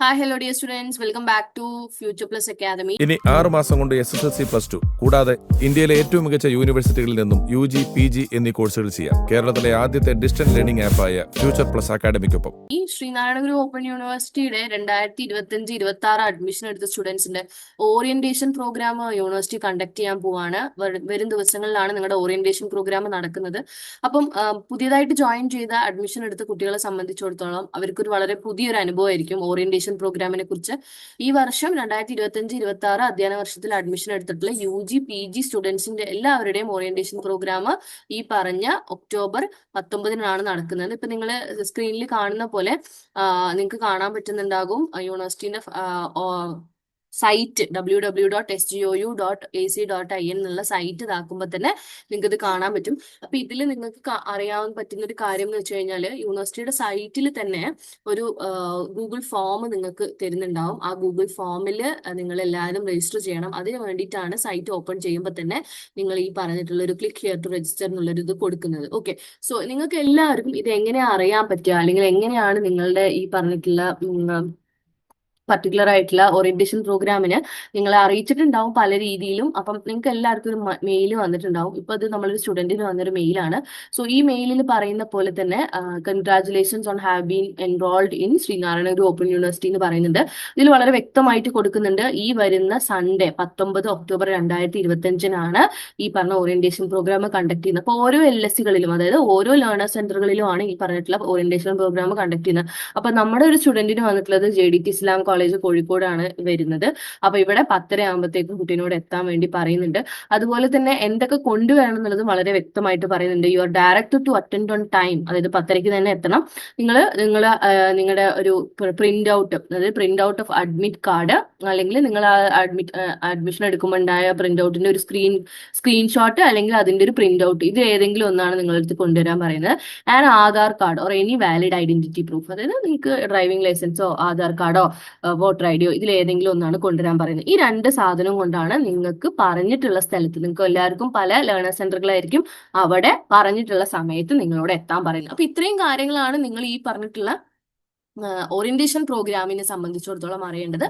Hi hello dear students welcome back to Future Plus Academy ഇനി ആറ് മാസം കൊണ്ട് S S L C plus two കൂടാതെ ഇന്ത്യയിലെ ഏറ്റവും മികച്ച യൂണിവേഴ്സിറ്റികളിൽ നിന്നും യു ജി പി ജി എന്നീ കോഴ്സുകൾ ചെയ്യാം. കേരളത്തിലെ ആദ്യത്തെ ഡിസ്റ്റൻസ് ലേണിംഗ് ആപ്പായ ഫ്യൂച്ചർ പ്ലസ് അക്കാഡമിക്കൊപ്പം ഈ ശ്രീനാരായണഗുരു ഓപ്പൺ യൂണിവേഴ്സിറ്റിയുടെ രണ്ടായിരത്തി ഇരുപത്തി അഞ്ച് ഇരുപത്തി ആറ് അഡ്മിഷൻ എടുത്ത സ്റ്റുഡൻസിന്റെ ഓറിയന്റേഷൻ പ്രോഗ്രാം യൂണിവേഴ്സിറ്റി കണ്ടക്ട് ചെയ്യാൻ പോവാണ്. വരും ദിവസങ്ങളിലാണ് നിങ്ങളുടെ ഓറിയന്റേഷൻ പ്രോഗ്രാം നടക്കുന്നത്. അപ്പം പുതിയതായിട്ട് ജോയിൻ ചെയ്ത അഡ്മിഷൻ എടുത്ത കുട്ടികളെ സംബന്ധിച്ചിടത്തോളം അവർക്കൊരു വളരെ പുതിയൊരു അനുഭവമായിരിക്കും ഓറിയന്റേഷൻ പ്രോഗ്രാമിനെ കുറിച്ച്. ഈ വർഷം രണ്ടായിരത്തി ഇരുപത്തി അഞ്ച് ഇരുപത്തി ആറ് അധ്യയന വർഷത്തിൽ അഡ്മിഷൻ എടുത്തിട്ടുള്ള യു ജി പി ജി സ്റ്റുഡൻസിന്റെ എല്ലാവരുടെയും ഓറിയന്റേഷൻ പ്രോഗ്രാം ഈ പറഞ്ഞ ഒക്ടോബർ പത്തൊമ്പതിനാണ് നടക്കുന്നത്. ഇപ്പൊ നിങ്ങൾ സ്ക്രീനിൽ കാണുന്ന പോലെ നിങ്ങൾക്ക് കാണാൻ പറ്റുന്നുണ്ടാകും യൂണിവേഴ്സിറ്റിന്റെ site W W dot S G O U dot A C dot I N എന്നുള്ള സൈറ്റ് ഇതാക്കുമ്പോൾ തന്നെ നിങ്ങൾക്ക് ഇത് കാണാൻ പറ്റും. അപ്പൊ ഇതിൽ നിങ്ങൾക്ക് അറിയാൻ പറ്റുന്ന ഒരു കാര്യം എന്ന് വെച്ച് കഴിഞ്ഞാൽ യൂണിവേഴ്സിറ്റിയുടെ സൈറ്റിൽ തന്നെ ഒരു ഗൂഗിൾ ഫോം നിങ്ങൾക്ക് തരുന്നുണ്ടാവും. ആ ഗൂഗിൾ ഫോമിൽ നിങ്ങൾ എല്ലാവരും രജിസ്റ്റർ ചെയ്യണം. അതിന് വേണ്ടിയിട്ടാണ് സൈറ്റ് ഓപ്പൺ ചെയ്യുമ്പോൾ തന്നെ നിങ്ങൾ ഈ പറഞ്ഞിട്ടുള്ള ഒരു ക്ലിക്ക് ഹിയർ ടു രജിസ്റ്റർ എന്നുള്ളൊരു ഇത് കൊടുക്കുന്നത്. ഓക്കെ സോ നിങ്ങൾക്ക് എല്ലാവർക്കും ഇത് എങ്ങനെ അറിയാൻ പറ്റുക? അല്ലെങ്കിൽ എങ്ങനെയാണ് നിങ്ങളുടെ ഈ പറഞ്ഞിട്ടുള്ള പർട്ടിക്കുലർ ആയിട്ടുള്ള ഓറിയന്റേഷൻ പ്രോഗ്രാമിന് നിങ്ങളെ അറിയിച്ചിട്ടുണ്ടാവും പല രീതിയിലും. അപ്പം നിങ്ങൾക്ക് എല്ലാവർക്കും ഒരു മെയിൽ വന്നിട്ടുണ്ടാവും. ഇപ്പൊ അത് നമ്മളൊരു സ്റ്റുഡന്റിന് വന്നൊരു മെയിലാണ് സോ ഈ മെയിലിൽ പറയുന്ന പോലെ തന്നെ congratulations on have been enrolled in Sreenarayana Guru open university എന്ന് പറയുന്നുണ്ട്. ഇതിൽ വളരെ വ്യക്തമായിട്ട് കൊടുക്കുന്നുണ്ട്. ഈ വരുന്ന സൺഡേ പത്തൊമ്പത് ഒക്ടോബർ രണ്ടായിരത്തി ഇരുപത്തഞ്ചിനാണ് ഈ പറഞ്ഞ ഓറിയന്റേഷൻ പ്രോഗ്രാം കണ്ടക്ട് ചെയ്യുന്നത്. അപ്പോൾ ഓരോ എൽ എസ് സികളിലും അതായത് ഓരോ ലേണർ സെന്ററുകളിലുമാണ് ഈ പറഞ്ഞിട്ടുള്ള ഓറിയന്റേഷൻ പ്രോഗ്രാം കണ്ടക്ട് ചെയ്യുന്നത്. അപ്പൊ നമ്മുടെ ഒരു സ്റ്റുഡന്റിന് വന്നിട്ടുള്ളത് J D T Islam college കോഴിക്കോടാണ് വരുന്നത്. അപ്പൊ ഇവിടെ പത്തര ആകുമ്പോഴത്തേക്കും കുട്ടീനോട് എത്താൻ വേണ്ടി പറയുന്നുണ്ട്. അതുപോലെ തന്നെ എന്തൊക്കെ കൊണ്ടുവരണം എന്നുള്ളത് വളരെ വ്യക്തമായിട്ട് പറയുന്നുണ്ട്. You are direct to attend on time അതായത് പത്തരയ്ക്ക് തന്നെ എത്തണം. നിങ്ങൾ നിങ്ങൾ നിങ്ങളുടെ ഒരു പ്രിന്റ് ഔട്ട് അതായത് print out of admit card അല്ലെങ്കിൽ നിങ്ങൾ ആ അഡ്മിറ്റ് അഡ്മിഷൻ എടുക്കുമ്പോൾ ഉണ്ടായ പ്രിന്റ് ഔട്ടിന്റെ ഒരു സ്ക്രീൻ സ്ക്രീൻഷോട്ട് അല്ലെങ്കിൽ അതിന്റെ ഒരു പ്രിന്റ് ഔട്ട് ഇത് ഏതെങ്കിലും ഒന്നാണ് നിങ്ങളടുത്ത് കൊണ്ടുവരാൻ പറയുന്നത്. And Aadhaar card or any valid identity proof അതായത് നിങ്ങൾക്ക് ഡ്രൈവിംഗ് ലൈസൻസോ ആധാർ കാർഡോ വോട്ടർ ഐ ഡിയോ ഇതിൽ ഏതെങ്കിലും ഒന്നാണ് കൊണ്ടുവരാൻ പറയുന്നത്. ഈ രണ്ട് സാധനം കൊണ്ടാണ് നിങ്ങൾക്ക് പറഞ്ഞിട്ടുള്ള സ്ഥലത്ത് നിങ്ങൾക്ക് എല്ലാവർക്കും പല ലേണർ സെന്ററുകളായിരിക്കും അവിടെ പറഞ്ഞിട്ടുള്ള സമയത്ത് നിങ്ങളോട് എത്താൻ പറയുന്നത്. അപ്പൊ ഇത്രയും കാര്യങ്ങളാണ് നിങ്ങൾ ഈ പറഞ്ഞിട്ടുള്ള ഓറിയന്റേഷൻ പ്രോഗ്രാമിനെ സംബന്ധിച്ചിടത്തോളം അറിയേണ്ടത്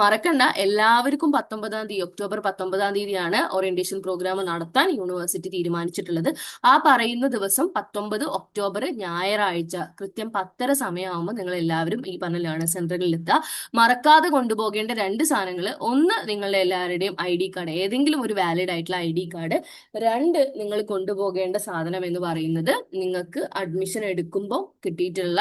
മറക്കണ്ട. എല്ലാവർക്കും പത്തൊമ്പതാം തീയതി ഒക്ടോബർ പത്തൊമ്പതാം തീയതിയാണ് ഓറിയന്റേഷൻ പ്രോഗ്രാം നടത്താൻ യൂണിവേഴ്സിറ്റി തീരുമാനിച്ചിട്ടുള്ളത്. ആ പറയുന്ന ദിവസം പത്തൊമ്പത് ഒക്ടോബർ ഞായറാഴ്ച കൃത്യം പത്തര സമയമാകുമ്പോൾ നിങ്ങൾ എല്ലാവരും ഈ പറഞ്ഞ ലേണർ സെന്ററിൽ മറക്കാതെ കൊണ്ടുപോകേണ്ട രണ്ട് സാധനങ്ങൾ ഒന്ന് നിങ്ങളുടെ എല്ലാവരുടെയും ഐ ഡി കാർഡ്. ഏതെങ്കിലും ഒരു വാലിഡ് ആയിട്ടുള്ള ഐ ഡി കാർഡ്. രണ്ട് നിങ്ങൾ കൊണ്ടുപോകേണ്ട സാധനം എന്ന് പറയുന്നത് നിങ്ങൾക്ക് അഡ്മിഷൻ എടുക്കുമ്പോൾ കിട്ടിയിട്ടുള്ള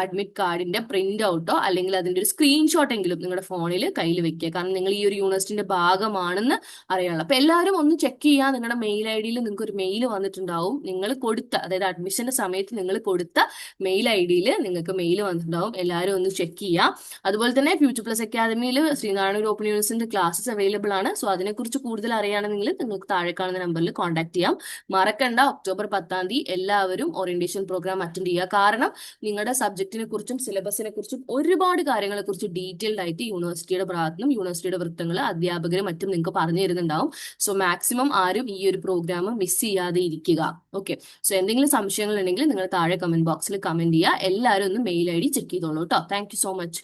അഡ്മിറ്റ് കാർഡിന്റെ പ്രിന്റ് ഔട്ടോ അല്ലെങ്കിൽ അതിന്റെ ഒരു സ്ക്രീൻഷോട്ട് എങ്കിലും നിങ്ങളുടെ ഫോണിൽ കയ്യിൽ വെക്കുക. കാരണം നിങ്ങൾ ഈ ഒരു യൂണിവേഴ്സിറ്റിന്റെ ഭാഗമാണെന്ന് അറിയാനുള്ള. അപ്പൊ എല്ലാവരും ഒന്ന് ചെക്ക് ചെയ്യുക. നിങ്ങളുടെ മെയിൽ ഐ ഡിയിൽ നിങ്ങൾക്ക് ഒരു മെയിൽ വന്നിട്ടുണ്ടാവും. നിങ്ങൾ കൊടുത്ത അതായത് അഡ്മിഷന്റെ സമയത്ത് നിങ്ങൾ കൊടുത്ത മെയിൽ ഐ ഡിയിൽ നിങ്ങൾക്ക് മെയിൽ വന്നിട്ടുണ്ടാവും. എല്ലാവരും ഒന്ന് ചെക്ക് ചെയ്യുക. അതുപോലെ തന്നെ ഫ്യൂച്ചർ പ്ലസ് അക്കാദമിയിൽ ശ്രീനാരായണ ഓപ്പൺ യൂണിവേഴ്സിന്റെ ക്ലാസ്സസ് അവൈലബിൾ ആണ്. സോ അതിനെക്കുറിച്ച് കൂടുതൽ അറിയുകയാണെങ്കിൽ നിങ്ങൾക്ക് താഴെ കാണുന്ന നമ്പറിൽ കോൺടാക്ട് ചെയ്യാം. മറക്കണ്ട. ഒക്ടോബർ പത്താം തീയതി എല്ലാവരും ഓറിയന്റേഷൻ പ്രോഗ്രാം അറ്റൻഡ് ചെയ്യുക. കാരണം നിങ്ങളുടെ സബ്ജക്റ്റിനെ കുറിച്ചും സിലബസിനെ കുറിച്ചും ഒരുപാട് കാര്യങ്ങളെ കുറിച്ച് ഡീറ്റെയിൽഡ് ആയിട്ട് യൂണിവേഴ്സിറ്റിയുടെ ഭാഗത്തുനിന്നും യൂണിവേഴ്സിറ്റിയുടെ വൃത്തങ്ങൾ അധ്യാപകരും മറ്റും നിങ്ങൾക്ക് പറഞ്ഞു തരുന്നുണ്ടാവും. സോ മാക്സിമം ആരും ഈ ഒരു പ്രോഗ്രാം മിസ് ചെയ്യാതെ ഇരിക്കുക. ഓക്കെ സോ എന്തെങ്കിലും സംശയങ്ങൾ ഉണ്ടെങ്കിൽ നിങ്ങൾ താഴെ കമന്റ് ബോക്സിൽ കമന്റ് ചെയ്യുക. എല്ലാവരും ഒന്ന് മെയിൽ ഐ ഡി ചെക്ക് ചെയ്തോളൂ കേട്ടോ താങ്ക് സോ മച്ച്